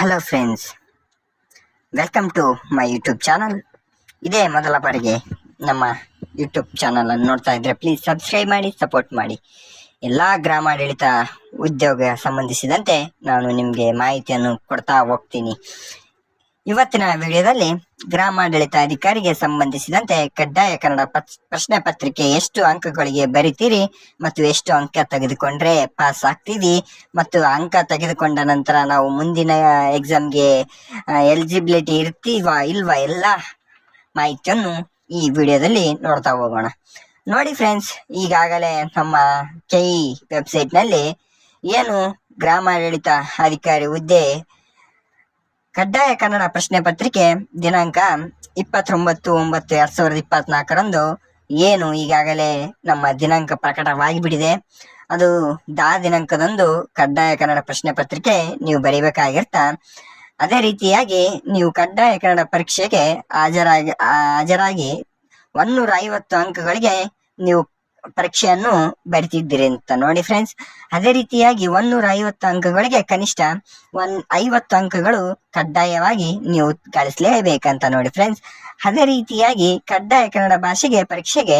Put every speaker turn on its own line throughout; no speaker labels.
Hello friends welcome to my YouTube channel ಇದೇ ಮೊದಲ ಬಾರಿಗೆ ನಮ್ಮ ಯೂಟ್ಯೂಬ್ ಚಾನಲನ್ನು ನೋಡ್ತಾ ಇದ್ದರೆ ಪ್ಲೀಸ್ ಸಬ್ಸ್ಕ್ರೈಬ್ ಮಾಡಿ ಸಪೋರ್ಟ್ ಮಾಡಿ. ಎಲ್ಲ ಗ್ರಾಮಾಡಳಿತ ಉದ್ಯೋಗ ಸಂಬಂಧಿಸಿದಂತೆ ನಾನು ನಿಮಗೆ ಮಾಹಿತಿಯನ್ನು ಕೊಡ್ತಾ ಹೋಗ್ತೀನಿ. ಇವತ್ತಿನ ವಿಡಿಯೋದಲ್ಲಿ ಗ್ರಾಮಾಡಳಿತ ಅಧಿಕಾರಿಗೆ ಸಂಬಂಧಿಸಿದಂತೆ ಕಡ್ಡಾಯ ಕನ್ನಡ ಪ್ರಶ್ನೆ ಪತ್ರಿಕೆ ಎಷ್ಟು ಅಂಕಗಳಿಗೆ ಬರಿತೀರಿ ಮತ್ತು ಎಷ್ಟು ಅಂಕ ತೆಗೆದುಕೊಂಡ್ರೆ ಪಾಸ್ ಆಗ್ತೀವಿ ಮತ್ತು ಅಂಕ ತೆಗೆದುಕೊಂಡ ನಂತರ ನಾವು ಮುಂದಿನ ಎಕ್ಸಾಮ್ಗೆ ಎಲಿಜಿಬಿಲಿಟಿ ಇರ್ತೀವಾ ಇಲ್ವಾ ಎಲ್ಲ ಮಾಹಿತಿಯನ್ನು ಈ ವಿಡಿಯೋದಲ್ಲಿ ನೋಡ್ತಾ ಹೋಗೋಣ. ನೋಡಿ ಫ್ರೆಂಡ್ಸ್, ಈಗಾಗಲೇ ನಮ್ಮ ಕೆಇ ವೆಬ್ಸೈಟ್ನಲ್ಲಿ ಏನು ಗ್ರಾಮಾಡಳಿತ ಅಧಿಕಾರಿ ಹುದ್ದೆ ಕಡ್ಡಾಯ ಕನ್ನಡ ಪ್ರಶ್ನೆ ಪತ್ರಿಕೆ ದಿನಾಂಕ ಇಪ್ಪತ್ತೊಂಬತ್ತು, ಒಂಬತ್ತು, ಎರಡ್ ಸಾವಿರದ ಇಪ್ಪತ್ನಾಲ್ಕರಂದು ಏನು ಈಗಾಗಲೇ ನಮ್ಮ ದಿನಾಂಕ ಪ್ರಕಟವಾಗಿಬಿಟ್ಟಿದೆ ಅದು ದಾ ದಿನಾಂಕದಂದು ಕಡ್ಡಾಯ ಕನ್ನಡ ಪ್ರಶ್ನೆ ಪತ್ರಿಕೆ ನೀವು ಬರೀಬೇಕಾಗಿರ್ತಾ. ಅದೇ ರೀತಿಯಾಗಿ ನೀವು ಕಡ್ಡಾಯ ಕನ್ನಡ ಪರೀಕ್ಷೆಗೆ ಹಾಜರಾಗಿ ಹಾಜರಾಗಿ ಒನ್ನೂರ ಐವತ್ತು ಅಂಕಗಳಿಗೆ ನೀವು ಪರೀಕ್ಷೆಯನ್ನು ಬರಿತಿದ್ದೀರಿ ಅಂತ. ನೋಡಿ ಫ್ರೆಂಡ್ಸ್ ಅದೇ ರೀತಿಯಾಗಿ ಒಂದೂರ ಐವತ್ತು ಅಂಕಗಳಿಗೆ ಕನಿಷ್ಠ ಒನ್ ಐವತ್ತು ಅಂಕಗಳು ಕಡ್ಡಾಯವಾಗಿ ನೀವು ಗಳಿಸಲೇಬೇಕಂತ ನೋಡಿ ಫ್ರೆಂಡ್ಸ್ ಅದೇ ರೀತಿಯಾಗಿ ಕಡ್ಡಾಯ ಕನ್ನಡ ಭಾಷೆಗೆ, ಪರೀಕ್ಷೆಗೆ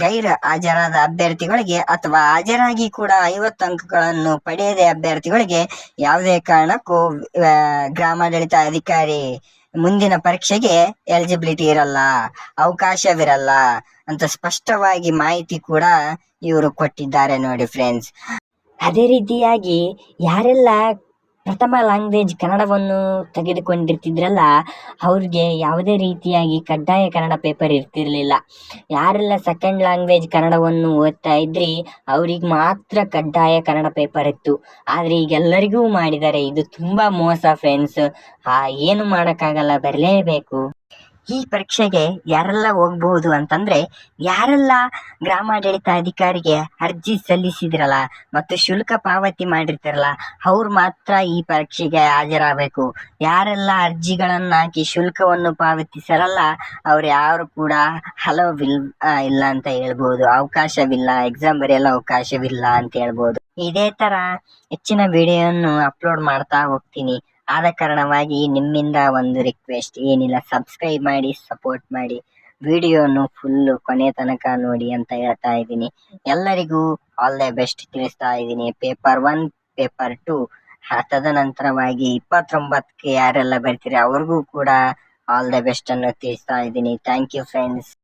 ಗೈರ ಹಾಜರಾದ ಅಭ್ಯರ್ಥಿಗಳಿಗೆ ಅಥವಾ ಹಾಜರಾಗಿ ಕೂಡ ಐವತ್ತು ಅಂಕಗಳನ್ನು ಪಡೆಯದೆ ಅಭ್ಯರ್ಥಿಗಳಿಗೆ ಯಾವುದೇ ಕಾರಣಕ್ಕೂ ಗ್ರಾಮಾಡಳಿತ ಅಧಿಕಾರಿ ಮುಂದಿನ ಪರೀಕ್ಷೆಗೆ ಎಲಿಜಿಬಿಲಿಟಿ ಇರಲ್ಲ, ಅವಕಾಶವಿರಲ್ಲ ಅಂತ ಸ್ಪಷ್ಟವಾಗಿ ಮಾಹಿತಿ ಕೂಡ ಇವರು ಕೊಟ್ಟಿದ್ದಾರೆ ನೋಡಿ ಫ್ರೆಂಡ್ಸ್ ಅದೇ ರೀತಿಯಾಗಿ ಯಾರೆಲ್ಲ ಪ್ರಥಮ ಲ್ಯಾಂಗ್ವೇಜ್ ಕನ್ನಡವನ್ನು ತೆಗೆದುಕೊಂಡಿರ್ತಿದ್ರಲ್ಲ, ಅವ್ರಿಗೆ ಯಾವುದೇ ರೀತಿಯಾಗಿ ಕಡ್ಡಾಯ ಕನ್ನಡ ಪೇಪರ್ ಇರ್ತಿರ್ಲಿಲ್ಲ. ಯಾರೆಲ್ಲ ಸೆಕೆಂಡ್ ಲ್ಯಾಂಗ್ವೇಜ್ ಕನ್ನಡವನ್ನು ಓದ್ತಾ ಇದ್ರಿ, ಅವ್ರಿಗೆ ಮಾತ್ರ ಕಡ್ಡಾಯ ಕನ್ನಡ ಪೇಪರ್ ಇತ್ತು. ಆದರೆ ಈಗ ಎಲ್ಲರಿಗೂ ಮಾಡಿದ್ದಾರೆ ಇದು ತುಂಬಾ ಮೋಸ ಫ್ರೆಂಡ್ಸ್ ಆ, ಏನು ಮಾಡೋಕ್ಕಾಗಲ್ಲ, ಬರಲೇಬೇಕು. ಈ ಪರೀಕ್ಷೆಗೆ ಯಾರೆಲ್ಲ ಹೋಗ್ಬಹುದು ಅಂತಂದ್ರೆ, ಯಾರೆಲ್ಲ ಗ್ರಾಮಾಡಳಿತ ಅಧಿಕಾರಿಗೆ ಅರ್ಜಿ ಸಲ್ಲಿಸಿದ್ರಲ್ಲ ಮತ್ತು ಶುಲ್ಕ ಪಾವತಿ ಮಾಡಿರ್ತಾರಲ್ಲ, ಅವ್ರು ಮಾತ್ರ ಈ ಪರೀಕ್ಷೆಗೆ ಹಾಜರಾಗಬೇಕು. ಯಾರೆಲ್ಲ ಅರ್ಜಿಗಳನ್ನ ಹಾಕಿ ಶುಲ್ಕವನ್ನು ಪಾವತಿಸರಲ್ಲ, ಅವ್ರು ಯಾರು ಕೂಡ ಹಲವು ವಿಲ್ ಇಲ್ಲ ಅಂತ ಹೇಳ್ಬೋದು. ಅವಕಾಶವಿಲ್ಲ ಎಕ್ಸಾಮ್ ಬರೆಯಲು ಅವಕಾಶವಿಲ್ಲ ಅಂತ ಹೇಳ್ಬೋದು. ಇದೇ ತರ ಹೆಚ್ಚಿನ ವಿಡಿಯೋವನ್ನು ಅಪ್ಲೋಡ್ ಮಾಡ್ತಾ ಹೋಗ್ತೀನಿ. ಆದ ಕಾರಣವಾಗಿ ನಿಮ್ಮಿಂದ ಒಂದು ರಿಕ್ವೆಸ್ಟ್ ಏನಿಲ್ಲ ಸಬ್ಸ್ಕ್ರೈಬ್ ಮಾಡಿ ಸಪೋರ್ಟ್ ಮಾಡಿ ವಿಡಿಯೋನು ಫುಲ್ ಕೊನೆ ತನಕ ನೋಡಿ ಅಂತ ಹೇಳ್ತಾ ಇದ್ದೀನಿ. ಎಲ್ಲರಿಗೂ ಆಲ್ ದ ಬೆಸ್ಟ್ ತಿಳಿಸ್ತಾ ಇದ್ದೀನಿ. ಪೇಪರ್ ಒನ್ ಪೇಪರ್ ಟು ತದನಂತರವಾಗಿ ಇಪ್ಪತ್ತೊಂಬತ್ತಕ್ಕೆ ಯಾರೆಲ್ಲ ಬರ್ತೀರಿ ಅವ್ರಿಗೂ ಕೂಡ ಆಲ್ ದ ಬೆಸ್ಟ್ ಅನ್ನು ತಿಳಿಸ್ತಾ ಇದ್ದೀನಿ. Thank you friends